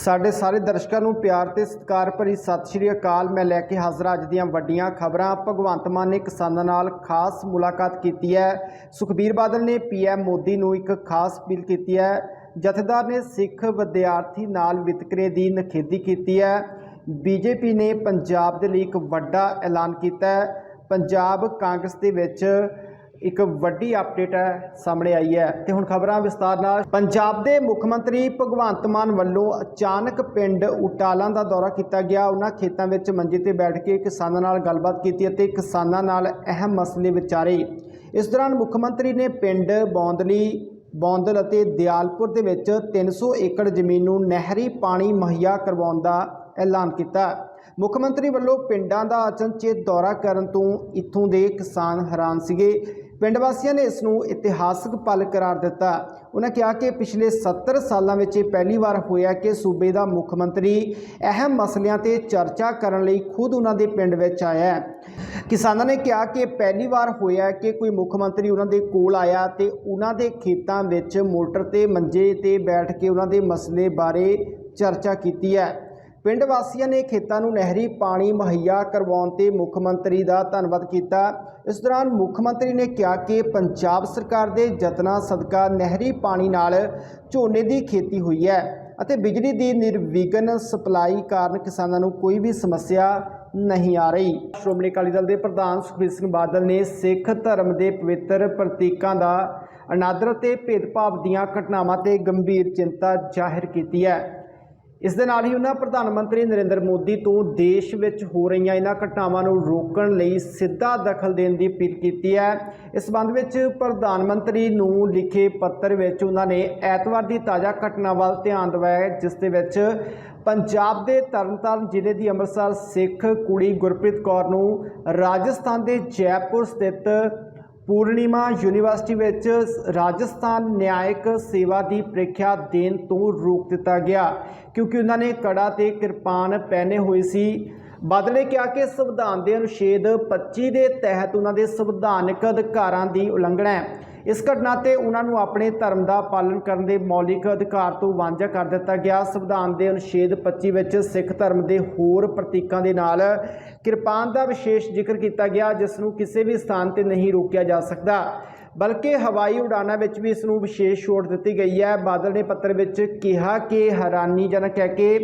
ਸਾਡੇ ਸਾਰੇ ਦਰਸ਼ਕਾਂ ਨੂੰ ਪਿਆਰ ਤੇ ਸਤਿਕਾਰ ਭਰੀ ਸਤਿ ਸ਼੍ਰੀ ਅਕਾਲ। ਮੈਂ ਲੈ ਕੇ ਹਾਜ਼ਰ ਅੱਜ ਦੀਆਂ ਵੱਡੀਆਂ ਖਬਰਾਂ। ਭਗਵੰਤ ਮਾਨ ਨੇ ਕਿਸਾਨਾਂ ਨਾਲ ਖਾਸ ਮੁਲਾਕਾਤ ਕੀਤੀ ਹੈ। ਸੁਖਬੀਰ ਬਾਦਲ ਨੇ ਪੀਐਮ ਮੋਦੀ ਨੂੰ ਇੱਕ ਖਾਸ ਅਪੀਲ ਕੀਤੀ ਹੈ। ਜਥੇਦਾਰ ਨੇ ਸਿੱਖ ਵਿਦਿਆਰਥੀ ਨਾਲ ਵਿਤਕਰੇ ਦੀ ਨਖੇਦੀ ਕੀਤੀ ਹੈ। ਬੀਜੇਪੀ ਨੇ ਪੰਜਾਬ ਦੇ ਲਈ ਇੱਕ ਵੱਡਾ ਐਲਾਨ ਕੀਤਾ ਹੈ। ਪੰਜਾਬ ਕਾਂਗਰਸ ਦੇ ਵਿੱਚ ਇੱਕ ਵੱਡੀ ਅਪਡੇਟ ਹੈ, ਸਾਹਮਣੇ ਆਈ ਹੈ। ਤੇ ਹੁਣ ਖਬਰਾਂ ਵਿਸਤਾਰ ਨਾਲ, ਪੰਜਾਬ ਦੇ ਮੁੱਖ ਮੰਤਰੀ ਭਗਵੰਤ ਮਾਨ ਵੱਲੋਂ ਅਚਾਨਕ ਪਿੰਡ ਉਟਾਲਾਂ ਦਾ ਦੌਰਾ ਕੀਤਾ ਗਿਆ। ਉਹਨਾਂ ਖੇਤਾਂ ਵਿੱਚ ਮੰਜੇ ਤੇ ਬੈਠ ਕੇ ਕਿਸਾਨਾਂ ਨਾਲ ਗੱਲਬਾਤ ਕੀਤੀ ਅਤੇ ਕਿਸਾਨਾਂ ਨਾਲ ਅਹਿਮ ਮਸਲੇ ਵਿਚਾਰੇ। ਇਸ ਦੌਰਾਨ ਮੁੱਖ ਮੰਤਰੀ ਨੇ ਪਿੰਡ ਬੌਂਦਲੀ, ਬੌਂਦਲ ਅਤੇ ਦਿਆਲਪੁਰ ਦੇ ਵਿੱਚ 300 ਏਕੜ ਜ਼ਮੀਨ ਨੂੰ ਨਹਿਰੀ ਪਾਣੀ ਮੁਹੱਈਆ ਕਰਵਾਉਣ ਦਾ ਐਲਾਨ ਕੀਤਾ। ਮੁੱਖ ਮੰਤਰੀ ਵੱਲੋਂ ਪਿੰਡਾਂ ਦਾ ਅਚਨਚੇਤ ਦੌਰਾ ਕਰਨ ਤੋਂ ਇੱਥੋਂ ਦੇ ਕਿਸਾਨ ਹੈਰਾਨ ਸੀਗੇ। ਪਿੰਡ ਵਾਸੀਆਂ ਨੇ ਇਸ ਨੂੰ ਇਤਿਹਾਸਕ ਪਲ ਕਰਾਰ ਦਿੱਤਾ। ਉਹਨਾਂ ਕਿਹਾ ਕਿ ਪਿਛਲੇ 70 ਸਾਲਾਂ ਵਿੱਚ ਇਹ ਪਹਿਲੀ ਵਾਰ ਹੋਇਆ ਕਿ ਸੂਬੇ ਦਾ ਮੁੱਖ ਮੰਤਰੀ ਅਹਿਮ ਮਸਲਿਆਂ ਤੇ ਚਰਚਾ ਕਰਨ ਲਈ ਖੁਦ ਉਹਨਾਂ ਦੇ ਪਿੰਡ ਵਿੱਚ ਆਇਆ ਕਿਸਾਨਾਂ ਨੇ ਕਿਹਾ ਕਿ ਪਹਿਲੀ ਵਾਰ ਹੋਇਆ ਕਿ ਕੋਈ ਮੁੱਖ ਮੰਤਰੀ ਉਹਨਾਂ ਦੇ ਕੋਲ ਆਇਆ ਤੇ ਉਹਨਾਂ ਦੇ ਖੇਤਾਂ ਵਿੱਚ ਮੋਟਰ ਤੇ ਮੰਜੇ ਤੇ ਬੈਠ ਕੇ ਉਹਨਾਂ ਦੇ ਮਸਲੇ ਬਾਰੇ ਚਰਚਾ ਕੀਤੀ ਹੈ। ਪਿੰਡ ਵਾਸੀਆਂ ਨੇ ਖੇਤਾਂ ਨੂੰ ਨਹਿਰੀ ਪਾਣੀ ਮੁਹੱਈਆ ਕਰਵਾਉਣ ਤੇ ਮੁੱਖ ਮੰਤਰੀ ਦਾ ਧੰਨਵਾਦ ਕੀਤਾ। ਇਸ ਦੌਰਾਨ ਮੁੱਖ ਮੰਤਰੀ ਨੇ ਕਿਹਾ ਕਿ ਪੰਜਾਬ ਸਰਕਾਰ ਦੇ ਯਤਨਾਂ ਸਦਕਾ ਨਹਿਰੀ ਪਾਣੀ ਨਾਲ ਝੋਨੇ ਦੀ ਖੇਤੀ ਹੋਈ ਹੈ ਅਤੇ ਬਿਜਲੀ ਦੀ ਨਿਰਵਿਘਨ ਸਪਲਾਈ ਕਾਰਨ ਕਿਸਾਨਾਂ ਨੂੰ ਕੋਈ ਵੀ ਸਮੱਸਿਆ ਨਹੀਂ ਆ ਰਹੀ। ਸ਼੍ਰੋਮਣੀ ਅਕਾਲੀ ਦਲ ਦੇ ਪ੍ਰਧਾਨ ਸੁਖਬੀਰ ਸਿੰਘ ਬਾਦਲ ਨੇ ਸਿੱਖ ਧਰਮ ਦੇ ਪਵਿੱਤਰ ਪ੍ਰਤੀਕਾਂ ਦਾ ਅਨਾਦਰ ਤੇ ਭੇਦਭਾਵ ਦੀਆਂ ਘਟਨਾਵਾਂ ਤੇ ਗੰਭੀਰ ਚਿੰਤਾ ਜ਼ਾਹਿਰ ਕੀਤੀ ਹੈ। ਇਸ ਦੇ ਨਾਲ ਹੀ ਉਹਨਾਂ ਪ੍ਰਧਾਨ ਮੰਤਰੀ ਨਰਿੰਦਰ ਮੋਦੀ ਤੋਂ ਦੇਸ਼ ਵਿੱਚ ਹੋ ਰਹੀਆਂ ਇਹਨਾਂ ਘਟਨਾਵਾਂ ਨੂੰ ਰੋਕਣ ਲਈ ਸਿੱਧਾ ਦਖਲ ਦੇਣ ਦੀ ਅਪੀਲ ਕੀਤੀ ਹੈ। ਇਸ ਸੰਬੰਧ ਵਿੱਚ ਪ੍ਰਧਾਨ ਮੰਤਰੀ ਨੂੰ ਲਿਖੇ ਪੱਤਰ ਵਿੱਚ ਉਹਨਾਂ ਨੇ ਐਤਵਾਰ ਦੀ ਤਾਜ਼ਾ ਘਟਨਾ ਵੱਲ ਧਿਆਨ ਦਿਵਾਇਆ, ਜਿਸ ਦੇ ਵਿੱਚ ਪੰਜਾਬ ਦੇ ਤਰਨਤਾਰਨ ਜ਼ਿਲ੍ਹੇ ਦੀ ਅੰਮ੍ਰਿਤਸਰ ਸਿੱਖ ਕੁੜੀ ਗੁਰਪ੍ਰੀਤ ਕੌਰ ਨੂੰ ਰਾਜਸਥਾਨ ਦੇ ਜੈਪੁਰ ਸਥਿਤ ਪੂਰਨਿਮਾ ਯੂਨੀਵਰਸਿਟੀ ਵਿੱਚ ਰਾਜਸਥਾਨ ਨਿਆਇਕ ਸੇਵਾ ਦੀ ਪ੍ਰੀਖਿਆ ਦੇਣ ਤੋਂ ਰੋਕ ਦਿੱਤਾ ਗਿਆ, ਕਿਉਂਕਿ ਉਹਨਾਂ ਨੇ ਕੜਾ ਤੇ ਕਿਰਪਾਨ ਪਹਿਨੇ ਹੋਏ ਸੀ। ਬਦਲੇ ਕਿਹਾ ਕਿ ਸੰਵਿਧਾਨ ਦੇ ਅਨੁਛੇਦ 25 ਦੇ ਤਹਿਤ ਉਹਨਾਂ ਦੇ ਸੰਵਿਧਾਨਕ ਅਧਿਕਾਰਾਂ ਦੀ ਉਲੰਘਣਾ ਹੈ। ਇਸ ਘਟਨਾ ਤੇ ਉਹਨਾਂ ਨੂੰ ਆਪਣੇ ਧਰਮ ਦਾ ਪਾਲਣ ਕਰਨ ਦੇ ਮੌਲਿਕ ਅਧਿਕਾਰ ਤੋਂ ਵਾਂਝਾ ਕਰ ਦਿੱਤਾ ਗਿਆ। ਸੰਵਿਧਾਨ ਦੇ ਅਨੁਛੇਦ 25 ਵਿੱਚ ਸਿੱਖ ਧਰਮ ਦੇ ਹੋਰ ਪ੍ਰਤੀਕਾਂ ਦੇ ਨਾਲ ਕਿਰਪਾਨ ਦਾ ਵਿਸ਼ੇਸ਼ ਜ਼ਿਕਰ ਕੀਤਾ ਗਿਆ, ਜਿਸ ਨੂੰ ਕਿਸੇ ਵੀ ਸਥਾਨ ਤੇ ਨਹੀਂ ਰੋਕਿਆ ਜਾ ਸਕਦਾ, ਬਲਕਿ ਹਵਾਈ ਉਡਾਨਾਂ ਵਿੱਚ ਵੀ ਇਸ ਨੂੰ ਵਿਸ਼ੇਸ਼ ਛੋਟ ਦਿੱਤੀ ਗਈ ਹੈ। ਬਾਦਲ ਨੇ ਪੱਤਰ ਵਿੱਚ ਕਿਹਾ ਕਿ ਹੈਰਾਨੀਜਨਕ ਹੈ ਕਿ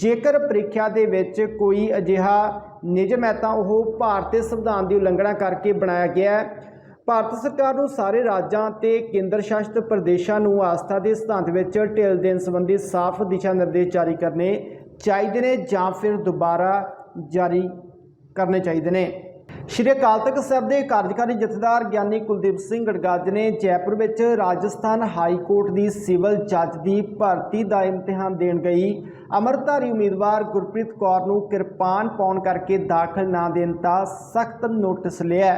ਜੇਕਰ ਪ੍ਰੀਖਿਆ ਦੇ ਵਿੱਚ ਕੋਈ ਅਜਿਹਾ ਨਿਯਮ ਹੈ ਤਾਂ ਉਹ ਭਾਰਤੀ ਸੰਵਿਧਾਨ ਦੀ ਉਲੰਘਣਾ ਕਰਕੇ ਬਣਾਇਆ ਗਿਆ ਹੈ। ਭਾਰਤ ਸਰਕਾਰ ਨੂੰ ਸਾਰੇ ਰਾਜਾਂ ਤੇ ਕੇਂਦਰ ਸ਼ਾਸਿਤ ਪ੍ਰਦੇਸ਼ਾਂ ਨੂੰ ਆਸਥਾ ਦੇ ਸਿਧਾਂਤ ਵਿੱਚ ਢਿੱਲ ਦੇਣ ਸੰਬੰਧੀ ਸਾਫ਼ ਦਿਸ਼ਾ ਨਿਰਦੇਸ਼ ਜਾਰੀ ਕਰਨੇ ਚਾਹੀਦੇ ਨੇ ਜਾਂ ਫਿਰ ਦੁਬਾਰਾ ਜਾਰੀ ਕਰਨੇ ਚਾਹੀਦੇ ਨੇ। ਸ਼੍ਰੀ ਅਕਾਲ ਤਖਤ ਸਾਹਿਬ ਦੇ ਕਾਰਜਕਾਰੀ ਜਥੇਦਾਰ ਗਿਆਨੀ ਕੁਲਦੀਪ ਸਿੰਘ ਗੜਗਾਜ ਨੇ ਜੈਪੁਰ ਵਿੱਚ ਰਾਜਸਥਾਨ ਹਾਈ ਕੋਰਟ ਦੀ ਸਿਵਲ ਜੱਜ ਦੀ ਭਰਤੀ ਦਾ ਇਮਤਿਹਾਨ ਦੇਣ ਗਈ। ਅਮਰਧਾਰੀ ਉਮੀਦਵਾਰ ਗੁਰਪ੍ਰੀਤ ਕੌਰ ਨੂੰ ਕਿਰਪਾਨ ਪਾਉਣ ਕਰਕੇ ਦਾਖਲ ਨਾ ਦੇਣ ਦਾ ਸਖਤ ਨੋਟਿਸ ਲਿਆ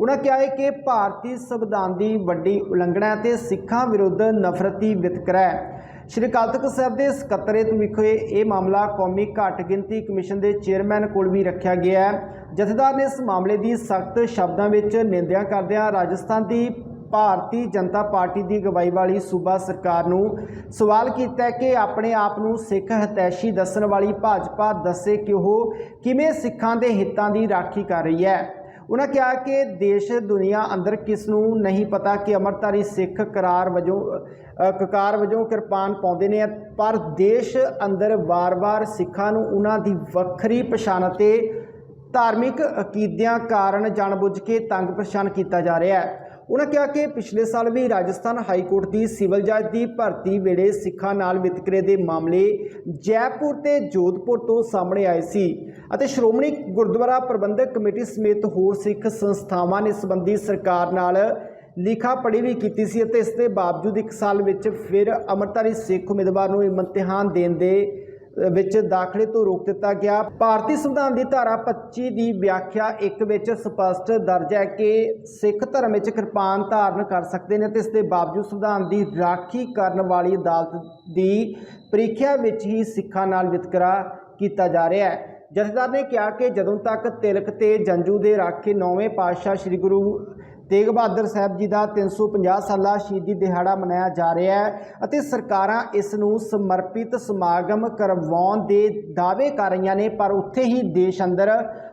ਉਹਨਾਂ ਕਿਹਾ ਹੈ ਕਿ ਭਾਰਤੀ ਸੰਵਿਧਾਨ ਦੀ ਵੱਡੀ ਉਲੰਘਣਾ ਹੈ ਤੇ ਸਿੱਖਾਂ ਵਿਰੁੱਧ ਨਫ਼ਰਤੀ ਵਿਤਕਰਾ ਹੈ। ਸ਼੍ਰੀ ਅਕਾਲ ਤਖਤ ਸਾਹਿਬ ਦੇ ਸਕੱਤਰੇਤ ਵਿਖੇ ਇਹ ਮਾਮਲਾ ਕੌਮੀ ਘੱਟ ਗਿਣਤੀ ਕਮਿਸ਼ਨ ਦੇ ਚੇਅਰਮੈਨ ਕੋਲ ਵੀ ਰੱਖਿਆ ਗਿਆ ਹੈ। ਜਥੇਦਾਰ ਨੇ ਇਸ ਮਾਮਲੇ ਦੀ ਸਖਤ ਸ਼ਬਦਾਂ ਵਿੱਚ ਨਿੰਦਿਆ ਕਰਦਿਆਂ ਰਾਜਸਥਾਨ ਦੀ ਭਾਰਤੀ ਜਨਤਾ ਪਾਰਟੀ ਦੀ ਅਗਵਾਈ ਵਾਲੀ ਸੂਬਾ ਸਰਕਾਰ ਨੂੰ ਸਵਾਲ ਕੀਤਾ ਹੈ ਕਿ ਆਪਣੇ ਆਪ ਨੂੰ ਸਿੱਖ ਹਤੈਸ਼ੀ ਦੱਸਣ ਵਾਲੀ ਭਾਜਪਾ ਦੱਸੇ ਕਿ ਉਹ ਕਿਵੇਂ ਸਿੱਖਾਂ ਦੇ ਹਿੱਤਾਂ ਦੀ ਰਾਖੀ ਕਰ ਰਹੀ ਹੈ। ਉਹਨਾਂ ਕਿਹਾ ਕਿ ਦੇਸ਼, ਦੁਨੀਆ ਅੰਦਰ ਕਿਸ ਨੂੰ ਨਹੀਂ ਪਤਾ ਕਿ ਅਮਰਤਾਰੀ ਸਿੱਖ ਕਰਾਰ ਵਜੋਂ ਕਕਾਰ ਵਜੋਂ ਕਿਰਪਾਨ ਪਾਉਂਦੇ ਨੇ, ਪਰ ਦੇਸ਼ ਅੰਦਰ ਵਾਰ-ਵਾਰ ਸਿੱਖਾਂ ਨੂੰ ਉਹਨਾਂ ਦੀ ਵੱਖਰੀ ਪਛਾਣ ਅਤੇ ਧਾਰਮਿਕ ਅਕੀਦਿਆਂ ਕਾਰਨ ਜਾਣਬੁੱਝ ਕੇ ਤੰਗ ਪਰੇਸ਼ਾਨ ਕੀਤਾ ਜਾ ਰਿਹਾ ਹੈ। ਉਹਨਾਂ ਕਿਹਾ ਕਿ ਪਿਛਲੇ ਸਾਲ ਵੀ ਰਾਜਸਥਾਨ ਹਾਈ ਕੋਰਟ ਦੀ ਸਿਵਲ ਜੱਜ ਦੀ ਭਰਤੀ ਵੇਲੇ ਸਿੱਖਾਂ ਨਾਲ ਵਿਤਕਰੇ ਦੇ ਮਾਮਲੇ ਜੈਪੁਰ ਤੇ ਜੋਧਪੁਰ ਤੋਂ ਸਾਹਮਣੇ ਆਏ ਸੀ ਅਤੇ ਸ਼੍ਰੋਮਣੀ ਗੁਰਦੁਆਰਾ ਪ੍ਰਬੰਧਕ ਕਮੇਟੀ ਸਮੇਤ ਹੋਰ ਸਿੱਖ ਸੰਸਥਾਵਾਂ ਨੇ ਇਸ ਸੰਬੰਧੀ ਸਰਕਾਰ ਨਾਲ ਲਿਖਾ ਪੜ੍ਹੀ ਵੀ ਕੀਤੀ ਸੀ ਅਤੇ ਇਸ ਦੇ ਬਾਵਜੂਦ ਇੱਕ ਸਾਲ ਵਿੱਚ ਫਿਰ ਅਮਰਤਾਰੀ ਸਿੱਖ ਉਮੀਦਵਾਰ ਨੂੰ ਇਮਤਿਹਾਨ ਦੇਣ ਦੇ ਵਿੱਚ ਦਾਖਲੇ ਤੋਂ ਰੋਕ ਦਿੱਤਾ ਗਿਆ। ਭਾਰਤੀ ਸੰਵਿਧਾਨ ਦੀ ਧਾਰਾ 25 ਦੀ ਵਿਆਖਿਆ ਇੱਕ ਵਿੱਚ ਸਪਸ਼ਟ ਦਰਜ ਹੈ ਕਿ ਸਿੱਖ ਧਰਮ ਵਿੱਚ ਕਿਰਪਾਨ ਧਾਰਨ ਕਰ ਸਕਦੇ ਨੇ ਤੇ ਇਸ ਦੇ ਬਾਵਜੂਦ ਸੰਵਿਧਾਨ ਦੀ ਰਾਖੀ ਕਰਨ ਵਾਲੀ ਅਦਾਲਤ ਦੀ ਪ੍ਰੀਖਿਆ ਵਿੱਚ ਹੀ ਸਿੱਖਾਂ ਨਾਲ ਵਿਤਕਰਾ ਕੀਤਾ ਜਾ ਰਿਹਾ ਹੈ। ਜਥੇਦਾਰ ਨੇ ਕਿਹਾ ਕਿ ਜਦੋਂ ਤੱਕ ਤਿਲਕ ਤੇ ਜੰਜੂ ਦੇ ਰਾਖੇ ਨੌਵੇਂ ਪਾਤਸ਼ਾਹ ਸ੍ਰੀ ਗੁਰੂ ਤੇਗ ਬਹਾਦਰ ਸਾਹਿਬ ਜੀ ਦਾ 350 ਸਾਲਾ ਸ਼ਹੀਦੀ ਦਿਹਾੜਾ ਮਨਾਇਆ ਜਾ ਰਿਹਾ ਹੈ ਅਤੇ ਸਰਕਾਰਾਂ ਇਸ ਨੂੰ ਸਮਰਪਿਤ ਸਮਾਗਮ ਕਰਵਾਉਣ ਦੇ ਦਾਅਵੇ ਕਰ ਰਹੀਆਂ ਨੇ, ਪਰ ਉੱਥੇ ਹੀ ਦੇਸ਼ ਅੰਦਰ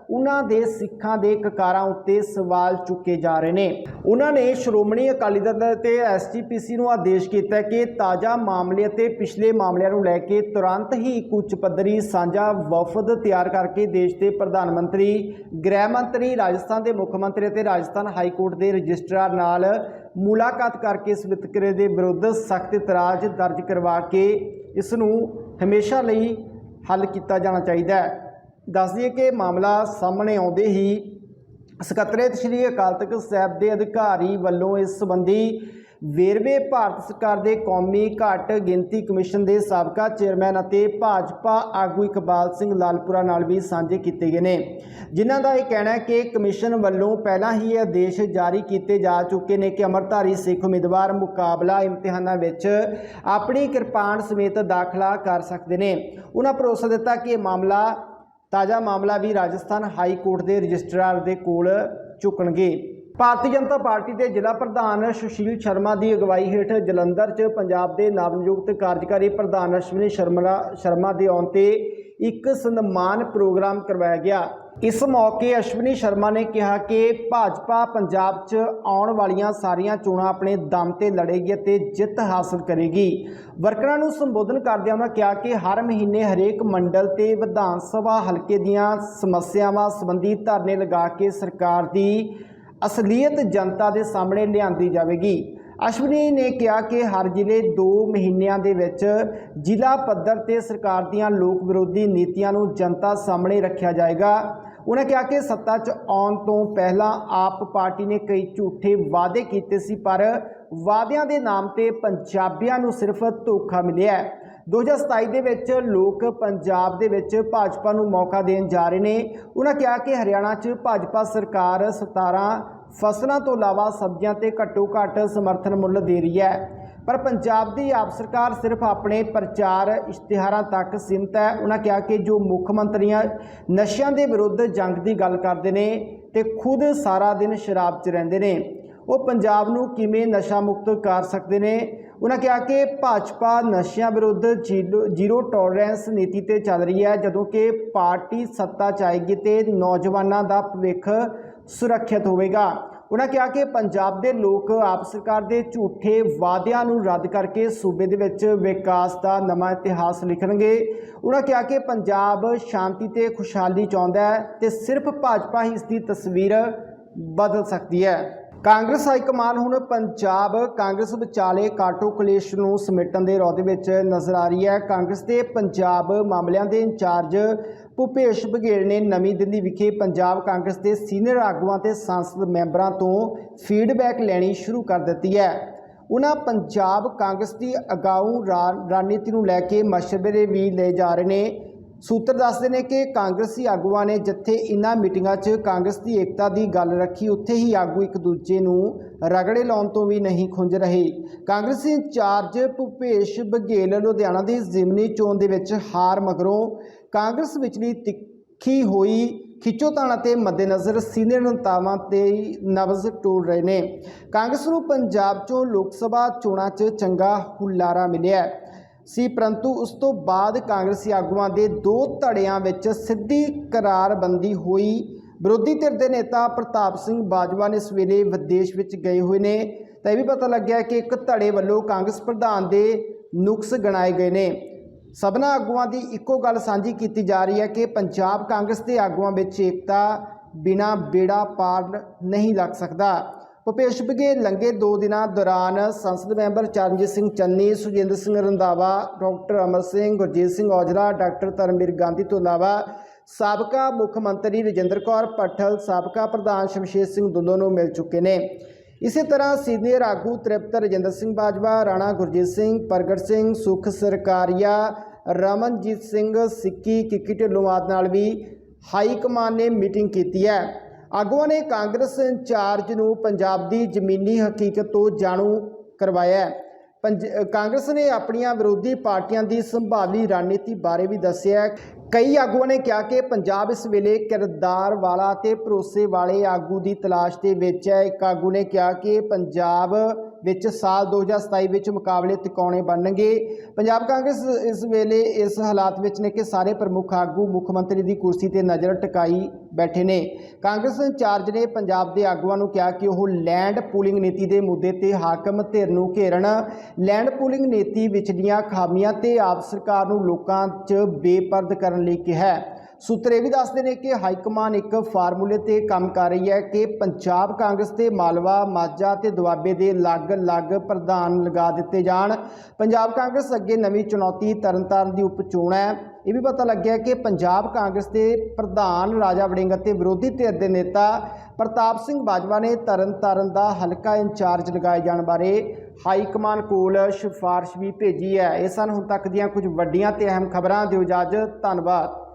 ਉਹਨਾਂ ਦੇ ਸਿੱਖਾਂ ਦੇ ਕਕਾਰਾਂ ਉੱਤੇ ਸਵਾਲ ਚੁੱਕੇ ਜਾ ਰਹੇ ਨੇ। ਉਹਨਾਂ ਨੇ ਸ਼੍ਰੋਮਣੀ ਅਕਾਲੀ ਦਲ ਤੇ ਐਸਜੀਪੀਸੀ ਨੂੰ ਆਦੇਸ਼ ਕੀਤਾ ਕਿ ਤਾਜ਼ਾ ਮਾਮਲੇ ਅਤੇ ਪਿਛਲੇ ਮਾਮਲਿਆਂ ਨੂੰ ਲੈ ਕੇ ਤੁਰੰਤ ਹੀ ਇੱਕ ਉੱਚ ਪੱਧਰੀ ਸਾਂਝਾ ਵਫਦ ਤਿਆਰ ਕਰਕੇ ਦੇਸ਼ ਦੇ ਪ੍ਰਧਾਨ ਮੰਤਰੀ, ਗ੍ਰਹਿ ਮੰਤਰੀ, ਰਾਜਸਥਾਨ ਦੇ ਮੁੱਖ ਮੰਤਰੀ ਅਤੇ ਰਾਜਸਥਾਨ ਹਾਈ ਕੋਰਟ ਦੇ ਰਜਿਸਟਰਾਰ ਨਾਲ ਮੁਲਾਕਾਤ ਕਰਕੇ ਇਸ ਵਿਤਕਰੇ ਦੇ ਵਿਰੁੱਧ ਸਖਤ ਇਤਰਾਜ਼ ਦਰਜ ਕਰਵਾ ਕੇ ਇਸ ਨੂੰ ਹਮੇਸ਼ਾ ਲਈ ਹੱਲ ਕੀਤਾ ਜਾਣਾ ਚਾਹੀਦਾ ਹੈ। ਦੱਸ ਦਈਏ ਕਿ ਮਾਮਲਾ ਸਾਹਮਣੇ ਆਉਂਦੇ ਹੀ ਸਕੱਤਰੇਤ ਸ਼੍ਰੀ ਅਕਾਲ ਤਖਤ ਸਾਹਿਬ ਦੇ ਅਧਿਕਾਰੀ ਵੱਲੋਂ ਇਸ ਸੰਬੰਧੀ ਵੇਰਵੇ ਭਾਰਤ ਸਰਕਾਰ ਦੇ ਕੌਮੀ ਘੱਟ ਗਿਣਤੀ ਕਮਿਸ਼ਨ ਦੇ ਸਾਬਕਾ ਚੇਅਰਮੈਨ ਅਤੇ ਭਾਜਪਾ ਆਗੂ ਇਕਬਾਲ ਸਿੰਘ ਲਾਲਪੁਰਾ ਨਾਲ ਵੀ ਸਾਂਝੇ ਕੀਤੇ ਗਏ ਨੇ। ਜਿਨ੍ਹਾਂ ਦਾ ਇਹ ਕਹਿਣਾ ਹੈ ਕਿ ਕਮਿਸ਼ਨ ਵੱਲੋਂ ਪਹਿਲਾਂ ਹੀ ਇਹ ਆਦੇਸ਼ ਜਾਰੀ ਕੀਤੇ ਜਾ ਚੁੱਕੇ ਨੇ ਕਿ ਅਮਰਧਾਰੀ ਸਿੱਖ ਉਮੀਦਵਾਰ ਮੁਕਾਬਲਾ ਇਮਤਿਹਾਨਾਂ ਵਿੱਚ ਆਪਣੀ ਕਿਰਪਾਨ ਸਮੇਤ ਦਾਖਲਾ ਕਰ ਸਕਦੇ ਨੇ। ਉਹਨਾਂ ਭਰੋਸਾ ਦਿੱਤਾ ਕਿ ਇਹ ਮਾਮਲਾ ਤਾਜ਼ਾ ਮਾਮਲਾ ਵੀ ਰਾਜਸਥਾਨ ਹਾਈ ਕੋਰਟ ਦੇ ਰਜਿਸਟਰਾਰ ਦੇ ਕੋਲ ਝੁਕਣਗੇ। ਭਾਰਤੀ ਜਨਤਾ ਪਾਰਟੀ ਦੇ ਜ਼ਿਲ੍ਹਾ ਪ੍ਰਧਾਨ ਸੁਸ਼ੀਲ ਸ਼ਰਮਾ ਦੀ ਅਗਵਾਈ ਹੇਠ ਜਲੰਧਰ 'ਚ ਪੰਜਾਬ ਦੇ ਨਵਨਿਯੁਕਤ ਕਾਰਜਕਾਰੀ ਪ੍ਰਧਾਨ ਅਸ਼ਵਨੀ ਸ਼ਰਮਾ ਸ਼ਰਮਾ ਦੇ ਆਉਣ ਤੇ ਇੱਕ ਸਨਮਾਨ ਪ੍ਰੋਗਰਾਮ ਕਰਵਾਇਆ ਗਿਆ। ਇਸ ਮੌਕੇ ਅਸ਼ਵਨੀ ਸ਼ਰਮਾ ਨੇ ਕਿਹਾ ਕਿ ਭਾਜਪਾ ਪੰਜਾਬ 'ਚ ਆਉਣ ਵਾਲੀਆਂ ਸਾਰੀਆਂ ਚੋਣਾਂ ਆਪਣੇ ਦਮ ਤੇ ਲੜੇਗੀ ਅਤੇ ਜਿੱਤ ਹਾਸਲ ਕਰੇਗੀ। ਵਰਕਰਾਂ ਨੂੰ ਸੰਬੋਧਨ ਕਰਦਿਆਂ ਉਹਨਾਂ ਕਿਹਾ ਕਿ ਹਰ ਮਹੀਨੇ ਹਰੇਕ ਮੰਡਲ ਤੇ ਵਿਧਾਨ ਸਭਾ ਹਲਕੇ ਦੀਆਂ ਸਮੱਸਿਆਵਾਂ ਸੰਬੰਧੀ ਧਰਨੇ ਲਗਾ ਕੇ ਸਰਕਾਰ ਦੀ ਅਸਲੀਅਤ ਜਨਤਾ ਦੇ ਸਾਹਮਣੇ ਲਿਆਂਦੀ ਜਾਵੇਗੀ। ਅਸ਼ਵਨੀ ਨੇ ਕਿਹਾ ਕਿ ਹਰ ਜ਼ਿਲ੍ਹੇ 2 ਮਹੀਨਿਆਂ ਦੇ ਵਿੱਚ ਜ਼ਿਲ੍ਹਾ ਪੱਧਰ ਤੇ ਸਰਕਾਰ ਦੀਆਂ ਲੋਕ ਵਿਰੋਧੀ ਨੀਤੀਆਂ ਨੂੰ ਜਨਤਾ ਸਾਹਮਣੇ ਰੱਖਿਆ ਜਾਏਗਾ। ਉਹਨਾਂ ਕਿਹਾ ਕਿ ਸੱਤਾ 'ਚ ਆਉਣ ਤੋਂ ਪਹਿਲਾਂ ਆਪ ਪਾਰਟੀ ਨੇ ਕਈ ਝੂਠੇ ਵਾਅਦੇ ਕੀਤੇ ਸੀ, ਪਰ ਵਾਅਦਿਆਂ ਦੇ ਨਾਮ ਤੇ ਪੰਜਾਬੀਆਂ ਨੂੰ ਸਿਰਫ ਧੋਖਾ ਮਿਲਿਆ 2027 ਦੇ ਵਿੱਚ ਲੋਕ ਪੰਜਾਬ ਦੇ ਵਿੱਚ ਭਾਜਪਾ ਨੂੰ ਮੌਕਾ ਦੇਣ ਜਾ ਰਹੇ ਨੇ। ਉਹਨਾਂ ਕਿਹਾ ਕਿ ਹਰਿਆਣਾ 'ਚ ਭਾਜਪਾ ਸਰਕਾਰ 17 ਫਸਲਾਂ ਤੋਂ ਇਲਾਵਾ ਸਬਜ਼ੀਆਂ ਤੇ ਘੱਟੋ ਘੱਟ ਸਮਰਥਨ ਮੁੱਲ ਦੇ ਰਹੀ ਹੈ। ਪਰ ਪੰਜਾਬ ਦੀ ਆਪ ਸਰਕਾਰ ਸਿਰਫ ਆਪਣੇ ਪ੍ਰਚਾਰ ਇਸ਼ਤਿਹਾਰਾਂ ਤੱਕ ਸੀਮਤ ਹੈ। ਉਹਨਾਂ ਕਿਹਾ ਕਿ ਜੋ ਮੁੱਖ ਮੰਤਰੀਆਂ ਨਸ਼ਿਆਂ ਦੇ ਵਿਰੁੱਧ ਜੰਗ ਦੀ ਗੱਲ ਕਰਦੇ ਨੇ ਤੇ ਖੁਦ ਸਾਰਾ ਦਿਨ ਸ਼ਰਾਬ 'ਚ ਰਹਿੰਦੇ ਨੇ। ਉਹ ਪੰਜਾਬ ਨੂੰ ਕਿਵੇਂ ਨਸ਼ਾ ਮੁਕਤ ਕਰ ਸਕਦੇ ਨੇ? ਉਹਨਾਂ ਕਿਹਾ ਕਿ ਭਾਜਪਾ ਨਸ਼ਿਆਂ ਵਿਰੁੱਧ ਜ਼ੀਰੋ ਜ਼ੀਰੋ ਟੋਲਰੈਂਸ ਨੀਤੀ ਤੇ ਚੱਲ ਰਹੀ ਹੈ, ਜਦੋਂ ਕਿ ਪਾਰਟੀ ਸੱਤਾ 'ਚ ਆਏਗੀ ਤੇ ਨੌਜਵਾਨਾਂ ਦਾ ਭਵਿੱਖ ਸੁਰੱਖਿਅਤ ਹੋਵੇਗਾ। ਉਹਨਾਂ ਕਿਹਾ ਕਿ ਪੰਜਾਬ ਦੇ ਲੋਕ ਆਪ ਸਰਕਾਰ ਦੇ ਝੂਠੇ ਵਾਅਦਿਆਂ ਨੂੰ ਰੱਦ ਕਰਕੇ ਸੂਬੇ ਦੇ ਵਿੱਚ ਵਿਕਾਸ ਦਾ ਨਵਾਂ ਇਤਿਹਾਸ ਲਿਖਣਗੇ। ਉਹਨਾਂ ਕਿਹਾ ਕਿ ਪੰਜਾਬ ਸ਼ਾਂਤੀ ਤੇ ਖੁਸ਼ਹਾਲੀ ਚਾਹੁੰਦਾ ਹੈ ਤੇ ਸਿਰਫ ਭਾਜਪਾ ਹੀ ਇਸ ਦੀ ਤਸਵੀਰ ਬਦਲ ਸਕਦੀ ਹੈ। ਕਾਂਗਰਸ ਹਾਈਕਮਾਨ ਹੁਣ ਪੰਜਾਬ, ਕਾਂਗਰਸ ਵਿਚਾਲੇ ਕਾਟੋ ਕਲੇਸ਼ ਨੂੰ ਸਮੇਟਣ ਦੇ ਰੌਦੇ ਵਿੱਚ ਨਜ਼ਰ ਆ ਰਹੀ ਹੈ। ਕਾਂਗਰਸ ਦੇ ਪੰਜਾਬ ਮਾਮਲਿਆਂ ਦੇ ਇੰਚਾਰਜ ਭੁਪੇਸ਼ ਬਘੇਲ ਨੇ ਨਵੀਂ ਦਿੱਲੀ ਵਿਖੇ ਪੰਜਾਬ ਕਾਂਗਰਸ ਦੇ ਸੀਨੀਅਰ ਆਗੂਆਂ ਤੇ ਸੰਸਦ ਮੈਂਬਰਾਂ ਤੋਂ ਫੀਡਬੈਕ ਲੈਣੀ ਸ਼ੁਰੂ ਕਰ ਦਿੱਤੀ ਹੈ। ਉਹਨਾਂ ਪੰਜਾਬ ਕਾਂਗਰਸ ਦੀ ਅਗਾਊਂ ਰਾ- ਰਣਨੀਤੀ ਨੂੰ ਲੈ ਕੇ ਮਸ਼ਵਰੇ ਵੀ ਲਏ ਜਾ ਰਹੇ ਨੇ। ਸੂਤਰ ਦੱਸਦੇ ਨੇ ਕਿ ਕਾਂਗਰਸੀ ਆਗੂਆਂ ਨੇ ਜਿੱਥੇ ਇਨ੍ਹਾਂ ਮੀਟਿੰਗਾਂ 'ਚ ਕਾਂਗਰਸ ਦੀ ਏਕਤਾ ਦੀ ਗੱਲ ਰੱਖੀ, ਉੱਥੇ ਹੀ ਆਗੂ ਇੱਕ ਦੂਜੇ ਨੂੰ ਰਗੜੇ ਲਾਉਣ ਤੋਂ ਵੀ ਨਹੀਂ ਖੁੰਝ ਰਹੇ। ਕਾਂਗਰਸੀ ਇੰਚਾਰਜ ਭੁਪੇਸ਼ ਬਘੇਲ ਲੁਧਿਆਣਾ ਦੀ ਜ਼ਿਮਨੀ ਚੋਣ ਦੇ ਵਿੱਚ ਹਾਰ ਮਗਰੋਂ ਕਾਂਗਰਸ ਵਿਚਲੀ ਤਿੱਖੀ ਹੋਈ ਖਿੱਚੋਤਾਣ ਅਤੇ ਮੱਦੇਨਜ਼ਰ ਸੀਨੀਅਰ ਨੇਤਾਵਾਂ ਤੇ ਨਬਜ਼ ਟੋਲ ਰਹੇ ਨੇ। ਕਾਂਗਰਸ ਨੂੰ ਪੰਜਾਬ 'ਚੋਂ ਲੋਕ ਸਭਾ ਚੋਣਾਂ 'ਚ ਚੰਗਾ ਹੁਲਾਰਾ ਮਿਲਿਆ ਸੀ, ਪਰੰਤੂ ਉਸ ਤੋਂ ਬਾਅਦ ਕਾਂਗਰਸੀ ਆਗੂਆਂ ਦੇ ਦੋ ਧੜਿਆਂ ਵਿੱਚ ਸਿੱਧੀ ਕਰਾਰਬੰਦੀ ਹੋਈ। ਵਿਰੋਧੀ ਧਿਰ ਦੇ ਨੇਤਾ ਪ੍ਰਤਾਪ ਸਿੰਘ ਬਾਜਵਾ ਨੇ ਸਵੇਰੇ ਵਿਦੇਸ਼ ਵਿੱਚ ਗਏ ਹੋਏ ਨੇ। ਤਾਂ ਇਹ ਵੀ ਪਤਾ ਲੱਗਿਆ ਕਿ ਇੱਕ ਧੜੇ ਵੱਲੋਂ ਕਾਂਗਰਸ ਪ੍ਰਧਾਨ ਦੇ ਨੁਕਸ ਗਣਾਏ ਗਏ ਨੇ। ਸਭਨਾ ਆਗੂਆਂ ਦੀ ਇੱਕੋ ਗੱਲ ਸਾਂਝੀ ਕੀਤੀ ਜਾ ਰਹੀ ਹੈ ਕਿ ਪੰਜਾਬ ਕਾਂਗਰਸ ਦੇ ਆਗੂਆਂ ਵਿੱਚ ਏਕਤਾ ਬਿਨਾ ਬੇੜਾ ਪਾਰ ਨਹੀਂ ਲੱਗ ਸਕਦਾ। ਭੁਪੇਸ਼ ਬਘੇਲ ਲੰਗੇ ਦੋ ਦਿਨਾਂ ਦੌਰਾਨ ਸੰਸਦ member Charanjit Singh Channi, Sujinder Singh Randhawa, doctor Amar Singh, Gurjeet Singh Aujla, doctor Dharamvir Gandhi ਤੋਂ ਇਲਾਵਾ ਸਾਬਕਾ ਮੁੱਖ ਮੰਤਰੀ ਰਜਿੰਦਰ ਕੌਰ ਪੱਠਲ, ਸਾਬਕਾ ਪ੍ਰਧਾਨ ਸ਼ਮਸ਼ੇਰ ਸਿੰਘ ਦੁੱਲੋ ਨੂੰ ਮਿਲ ਚੁੱਕੇ ਨੇ। ਇਸੇ ਤਰ੍ਹਾਂ ਸੀਨੀਅਰ ਆਗੂ ਤ੍ਰਿਪਤ ਰਜਿੰਦਰ ਸਿੰਘ ਬਾਜਵਾ, ਰਾਣਾ ਗੁਰਜੀਤ ਸਿੰਘ, ਪ੍ਰਗਟ ਸਿੰਘ, ਸੁਖ ਸਰਕਾਰੀਆ, ਰਮਨਜੀਤ ਸਿੰਘ, ਸਿੱਕੀ, ਕਿੱਕੀ ਢਿੱਲੋਂ ਆਦਿ ਨਾਲ ਵੀ ਹਾਈ ਕਮਾਨ ਨੇ ਮੀਟਿੰਗ ਕੀਤੀ ਹੈ। ਆਗੂਆਂ ਨੇ ਕਾਂਗਰਸ ਇੰਚਾਰਜ ਨੂੰ ਪੰਜਾਬ ਦੀ ਜ਼ਮੀਨੀ ਹਕੀਕਤ ਤੋਂ ਜਾਣੂ ਕਰਵਾਇਆ ਪੰਜ, ਕਾਂਗਰਸ ਨੇ ਆਪਣੀਆਂ ਵਿਰੋਧੀ ਪਾਰਟੀਆਂ ਦੀ ਸੰਭਾਵੀ ਰਣਨੀਤੀ ਬਾਰੇ ਵੀ ਦੱਸਿਆ ਕਈ ਆਗੂਆਂ ਨੇ ਕਿਹਾ ਕਿ ਪੰਜਾਬ ਇਸ ਵੇਲੇ ਕਿਰਦਾਰ ਵਾਲਾ ਤੇ ਭਰੋਸੇ ਵਾਲੇ ਆਗੂ ਦੀ ਤਲਾਸ਼ ਦੇ ਵਿੱਚ ਹੈ। ਇੱਕ ਆਗੂ ਨੇ ਕਿਹਾ ਕਿ ਪੰਜਾਬ ਵਿੱਚ ਸਾਲ 2027 ਵਿੱਚ ਮੁਕਾਬਲੇ ਤਿਕੌਣੇ ਬਣਨਗੇ। ਪੰਜਾਬ ਕਾਂਗਰਸ ਇਸ ਵੇਲੇ ਇਸ ਹਾਲਾਤ ਵਿੱਚ ਨੇ ਕਿ ਸਾਰੇ ਪ੍ਰਮੁੱਖ ਆਗੂ, ਮੁੱਖ ਮੰਤਰੀ ਦੀ ਕੁਰਸੀ ਤੇ ਨਜ਼ਰ ਟਿਕਾਈ ਬੈਠੇ ਨੇ। ਕਾਂਗਰਸ ਇੰਚਾਰਜ ਨੇ ਪੰਜਾਬ ਦੇ ਆਗੂਆਂ ਨੂੰ ਕਿਹਾ ਕਿ ਉਹ ਲੈਂਡ ਪੂਲਿੰਗ ਨੀਤੀ ਦੇ ਮੁੱਦੇ ਤੇ ਹਾਕਮ ਧਿਰ ਨੂੰ ਘੇਰਨ ਲੈਂਡ ਪੂਲਿੰਗ ਨੀਤੀ ਵਿਚਲੀਆਂ ਖਾਮੀਆਂ ਤੇ ਆਪ ਸਰਕਾਰ ਨੂੰ ਲੋਕਾਂ 'ਚ ਬੇਪਰਦ ਕਰਨ ਲਈ ਕਿਹਾ ਸੂਤਰ ਇਹ ਵੀ ਦੱਸਦੇ ਨੇ ਕਿ ਹਾਈਕਮਾਨ ਇੱਕ ਫਾਰਮੂਲੇ ਤੇ ਕੰਮ ਕਰ ਰਹੀ ਹੈ ਕਿ ਪੰਜਾਬ ਕਾਂਗਰਸ ਤੇ ਮਾਲਵਾ, ਮਾਝਾ ਤੇ ਦੁਆਬੇ ਦੇ ਅਲੱਗ-ਅਲੱਗ ਪ੍ਰਧਾਨ ਲਗਾ ਦਿੱਤੇ ਜਾਣ। ਪੰਜਾਬ ਕਾਂਗਰਸ ਅੱਗੇ ਨਵੀਂ ਚੁਣੌਤੀ ਤਰਨਤਾਰਨ ਦੀ ਉਪ ਚੋਣ ਹੈ। ਇਹ ਵੀ ਪਤਾ ਲੱਗਿਆ ਕਿ ਪੰਜਾਬ ਕਾਂਗਰਸ ਦੇ ਪ੍ਰਧਾਨ ਰਾਜਾ ਵੜਿੰਗ ਅਤੇ ਵਿਰੋਧੀ ਧਿਰ ਦੇ ਨੇਤਾ ਪ੍ਰਤਾਪ ਸਿੰਘ ਬਾਜਵਾ ਨੇ ਤਰਨਤਾਰਨ ਦਾ ਹਲਕਾ ਇੰਚਾਰਜ ਲਗਾਏ ਜਾਣ ਬਾਰੇ ਹਾਈ ਕਮਾਨ ਕੋਲ ਸਿਫਾਰਿਸ਼ ਵੀ ਭੇਜੀ ਹੈ। ਇਹ ਸਨ ਹੁਣ ਤੱਕ ਦੀਆਂ ਕੁਝ ਵੱਡੀਆਂ ਤੇ ਅਹਿਮ ਖਬਰਾਂ। ਦਿਓ ਇਜਾਜ਼ਤ ਧੰਨਵਾਦ।